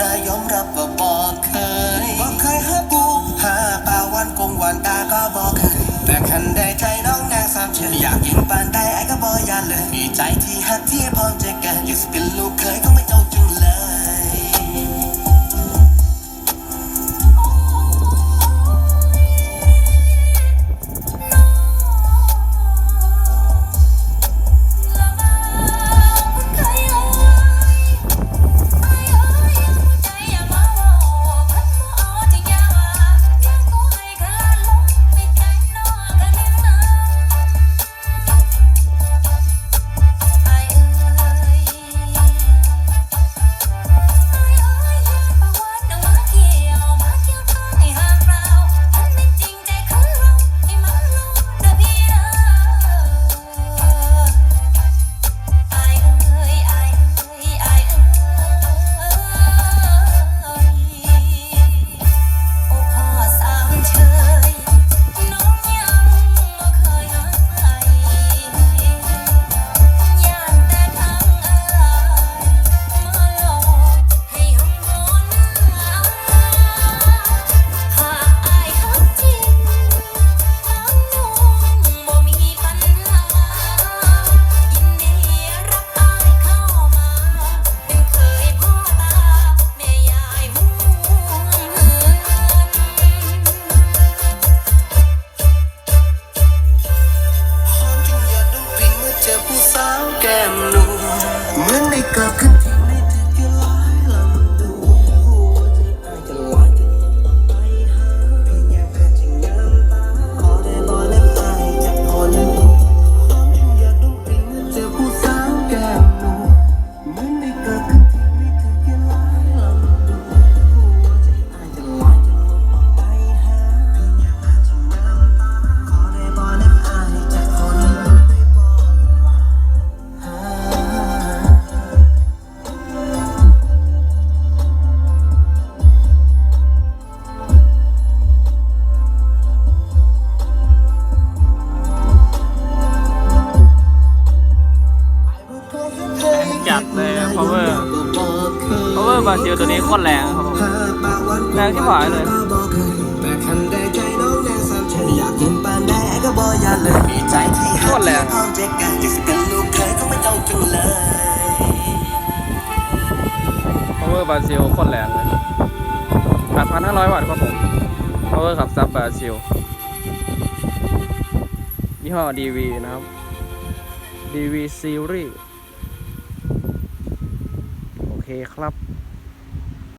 นายอมรับว่าบอกเคยบอกเคยหาปูหาปลาวันกุ้งวันตาก็บอกเคยแต่คันได้ใจน้องนางสามเชื่ออยากเห็นปานได้ไอ้ก็บอกยาเลยมีใจที่หักที่พร้อมจะกันอยู่สเป็นลูกเคยก็ไม่เจ้า เห จัดเลย power power บราซิลตัวนี้โคตรแรงครับผมแรงที่หายเลยแต่คันได้ใจน้องแน่สันเชยอยากกินปานใดก็บ่อยากเลยดีใจที่โคตรแรงพร้อมจะกันอยากจะเป็นลูกเคยก็ไม่เจ้าจุงเลย power บราซิลโคตรแรงเลย8,500วัตต์ครับผม power ขับซับบราซิลยี่ห้อ DV นะครับ DV Series โอเค ครับ